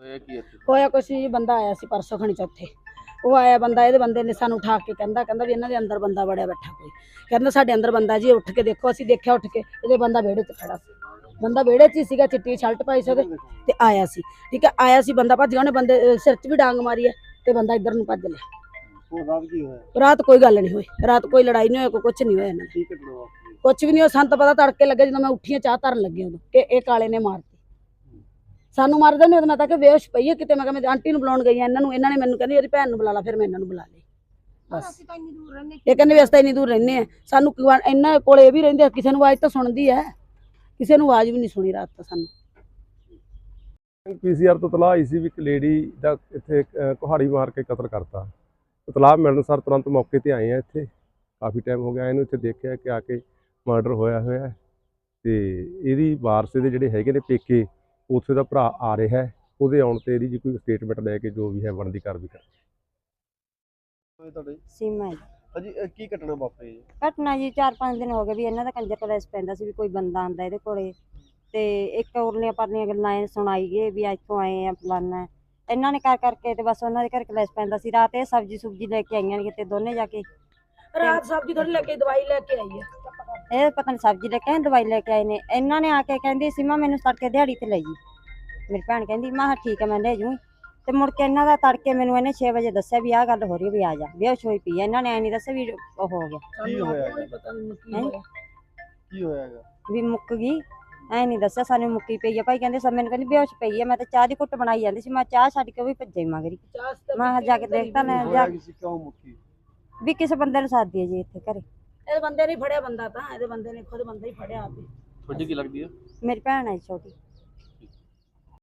ਹੋਇਆ ਕੀ ਇੱਥੇ? ਹੋਇਆ ਕੁਛ ਨਹੀਂ ਜੀ ਬੰਦਾ ਆਇਆ ਸੀ ਪਰਸੋਂ ਖਣੀ ਚੌਥੇ। ਉਹ ਆਇਆ ਬੰਦਾ ਇਹਦੇ ਬੰਦੇ ਨੇ ਸਾਨੂੰ ਉਠਾ ਕੇ ਕਹਿੰਦਾ ਕਹਿੰਦਾ ਵੀ ਇਹਨਾਂ ਦੇ ਅੰਦਰ ਬੰਦਾ ਵੜਿਆ ਬੈਠਾ ਕੋਈ। ਕਹਿੰਦਾ ਸਾਡੇ ਅੰਦਰ ਬੰਦਾ ਜੀ ਉੱਠ ਕੇ ਦੇਖੋ ਅਸੀਂ ਦੇਖਿਆ ਉੱਠ ਕੇ ਇਹਦੇ ਬੰਦਾ ਵਿਹੜੇ 'ਚ ਖੜਾ ਸੀ। ਬੰਦਾ ਵਿਹੜੇ 'ਚ ਹੀ ਸੀਗਾ ਚਿੱਟੀ ਸ਼ਰਟ ਪਾਈ ਸੀ ਉਹਦੇ ਤੇ ਆਇਆ ਸੀ। ਠੀਕ ਹੈ ਆਇਆ ਸੀ ਬੰਦਾ ਭੱਜ ਗਿਆ ਉਹਨੇ ਬੰਦੇ ਅਹ, ਸਿਰ 'ਚ ਵੀ ਡਾਂਗ ਮਾਰੀ ਹੈ ਤੇ ਬੰਦਾ ਇੱਧਰ ਨੂੰ ਭੱਜ ਲਿਆ। ਰਾਤ ਕੀ ਹੋਇਆ? ਰਾਤ ਕੋਈ ਗੱਲ ਨਹੀਂ ਹੋਈ ਰਾਤ ਕੋਈ ਲੜਾਈ ਨਹੀਂ ਹੋਈ ਕੋਈ ਕੁਝ ਨਹੀਂ ਹੋਇਆ ਇਹਨਾਂ ਕੀ ਘਟਨਾ ਵਾਪਰੀ? ਕੁਝ ਵੀ ਨਹੀਂ ਹੋਇਆ ਸਾਨੂੰ ਤਾਂ ਪਤਾ ਤੜਕੇ ਲੱਗੇ ਜਦੋਂ ਮੈਂ ਉੱਠੀ ਹਾਂ ਚਾਹ ਧਰਨ ਲੱਗੀ ਉਦੋਂ ਕਿ ਇਹ ਕਾਲੇ ਨੇ ਮਾਰਤੀ। ਸਾਨੂੰ ਮਾਰਦੇ ਨੇ ਉਦੋਂ ਮੈਂ ਤਾਂ ਕਿ ਬੇਹੋਸ਼ ਪਈ ਹੈ ਕਿਤੇ। ਮੈਂ ਕਿਹਾ ਮੈਂ ਆਂਟੀ ਨੂੰ ਬੁਲਾਉਣ ਗਈ ਹਾਂ ਇਹਨਾਂ ਨੂੰ ਇਹਨਾਂ ਨੇ ਮੈਨੂੰ ਕਹਿੰਦੀ ਇਹਦੀ ਭੈਣ ਨੂੰ ਬੁਲਾ ਲਾ ਫਿਰ ਮੈਂ ਇਹਨਾਂ ਨੂੰ ਬੁਲਾ ਲਈ। ਬਸ। ਇਹ ਕਹਿੰਦੇ ਵੀ ਅਸੀਂ ਤਾਂ ਇੰਨੀ ਦੂਰ ਰਹਿੰਦੇ ਆ। ਸਾਨੂੰ ਕਿਵਾ- ਇਹਨਾਂ ਕੋਲ ਇਹ ਵੀ ਰਹਿੰਦੇ ਆ ਕਿਸੇ ਨੂੰ ਆਵਾਜ਼ ਤਾਂ ਸੁਣਦੀ ਹੈ ਕਿਸੇ ਨੂੰ ਆਵਾਜ਼ ਵੀ ਨਹੀਂ ਸੁਣੀ ਰਾਤ ਤਾਂ ਸਾਨੂੰ। ਪੀਸੀਆਰ ਤੋਂ ਤਲਾਹ ਆਈ ਸੀ ਵੀ ਇੱਕ ਲੇਡੀ ਦਾ ਇੱਥੇ ਅਹ, ਕੁਹਾੜੀ ਮਾਰ ਕੇ ਕਤਲ ਕਰਤਾ। ਤਲਾਹ ਮਿਲਣ ਸਰ ਤੁਰੰਤ ਮੌਕੇ ਤੇ ਆਏ ਆ ਇੱਥੇ। ਕਾਫੀ ਟਾਈਮ ਹੋ ਗਿਆ ਇਹਨੂੰ ਇੱਥੇ ਦੇਖਿਆ ਕਿ ਆ ਕੇ ਮਰਡਰ ਹੋਇਆ ਹੋਇਆ ਹੈ। ਤੇ ਇਹਦੀ ਵਾਰਸ ਦੇ ਜਿਹੜੇ ਹੈਗੇ ਨੇ ਪੇਕੇ ਉੱਥੇ ਦਾ ਭਰਾ ਆ ਰਿਹਾ ਹੈ ਉਹਦੇ ਆਉਣ ਤੇ ਇਹਦੀ ਜੀ ਕੋਈ ਸਟੇਟਮੈਂਟ ਲੈ ਕੇ ਜੋ ਵੀ ਹੈ ਬਣਦੀ ਕਾਰਵਾਈ ਕਰ ਹੋਇਆ ਤੁਹਾਡੇ ਸੀਮਾ ਜੀ। ਹਾਂਜੀ ਇਹ ਕੀ ਘਟਨਾ ਵਾਪਰੀ ਜੀ? ਘਟਨਾ ਜੀ 4-5 ਦਿਨ ਹੋ ਗਏ ਵੀ ਇਹਨਾਂ ਦਾ ਕੰਜਰ ਕਲੇਸ ਪੈਂਦਾ ਸੀ ਵੀ ਕੋਈ ਬੰਦਾ ਆਂਦਾ ਇਹਦੇ ਕੋਲੇ। ਤੇ ਇੱਕ ਉਰਲੀਆਂ ਪਰਲੀਆਂ ਗੱਲਾਂ ਇਹ ਸੁਣਾਈ ਗਏ ਵੀ ਇੱਥੋਂ ਆਏ ਆ ਫਲਾਨਾ। ਹੈ। ਇਹਨਾਂ ਨੇ ਕਰ ਕਰਕੇ ਤੇ ਬਸ ਉਹਨਾਂ ਦੇ ਘਰ ਕਲੇਸ ਪੈਂਦਾ ਸੀ। ਰਾਤ ਇਹ ਸਬਜ਼ੀ ਸੁਬਜੀ ਲੈ ਕੇ ਆਈਆਂ ਨੇ ਕਿਤੇ ਦੋਨੇ ਜਾ ਕੇ। ਰਾਤ ਸਬਜ਼ੀ ਥੋੜੀ ਲੈ ਕੇ ਦਵਾਈ ਲੈ ਕੇ ਆਈ ਹੈ ਇਹ ਪਤਾ ਨਹੀਂ ਸਬਜ਼ੀ ਲੈ ਕੇ ਆਏ ਦਵਾਈ ਲੈ ਕੇ ਆਏ ਨੇ। ਇਹਨਾਂ ਨੇ ਆ ਕੇ ਕਹਿੰਦੀ ਸੀਮਾ ਮੈਨੂੰ ਤੜਕੇ ਦਿਹਾੜੀ ਤੇ ਲੈ ਜੀ ਮੇਰੀ ਭੈਣ ਕਹਿੰਦੀ ਮੈਂ ਕਿਹਾ ਠੀਕ ਹੈ ਮੈਂ ਲੈ ਜੂੰ। ਤੇ ਮੁੜ ਕੇ ਇਹਨਾਂ ਦਾ ਤੜਕੇ ਮੈਨੂੰ ਇਹਨੇ 6 ਵਜੇ ਦੱਸਿਆ ਵੀ ਆਹ ਗੱਲ ਹੋ ਰਹੀ ਵੀ ਆ ਜਾ। ਬੇਹੋਸ਼ ਹੋਈ ਪਈ ਹੈ। ਇਹਨਾਂ ਨੇ ਐ ਨਹੀਂ ਦੱਸਿਆ ਵੀ ਉਹ ਹੋ ਗਿਆ। ਕੀ ਹੋਇਆ? ਪਤਾ ਮੈਨੂੰ ਕੀ ਹੈਂ? ਹੋਇਆ। ਕੀ ਹੋਇਆ ਹੈਗਾ? ਵੀ ਮੁੱਕ ਗਈ। ਐ ਨਹੀਂ ਦੱਸਿਆ ਸਾਨੂੰ ਮੁੱਕੀ ਪਈ ਆ। ਭਾਈ ਕਹਿੰਦੇ ਸਭ ਮੈਨੂੰ ਕਹਿੰਦੀ ਬੇਹੋਸ਼ ਪਈ ਆ। ਮੈਂ ਤਾਂ ਚਾਹ ਦੀ ਘੁੱਟ ਬਣਾਈ ਜਾਂਦੀ ਸੀ। ਮੈਂ ਚਾਹ ਛੱਡ ਕੇ ਉਹ ਵੀ ਭੱਜੇ ਮਗਰੀ। ਤਾਂ ਮੈਂ ਕਿਹਾ ਜਾ ਕੇ ਦੇਖਤਾ ਨਾ ਹੋਇਆ ਜਾ ਕਿਸੇ ਕਿਉਂ ਮੁੱਕੀ? ਵੀ ਕਿਸੇ ਬੰਦੇ ਨੂੰ ਸਾਦੀ ਹੈ ਜੀ ਇੱਥੇ ਘਰੇ। ਇਹਦੇ ਬੰਦੇ ਨੇ ਫੜਿਆ ਬੰਦਾ ਤਾਂ ਇਹਦੇ ਬੰਦੇ ਨੇ ਖੁਦ ਬੰਦਾ ਹੀ ਫੜਿਆ ਆਪੇ। ਤੁਹਾਡੀ ਕੀ ਲੱਗਦੀ ਹੈ ਮੇਰੀ ਭੈਣ ਹੈ ਜੀ ਛੋਟੀ।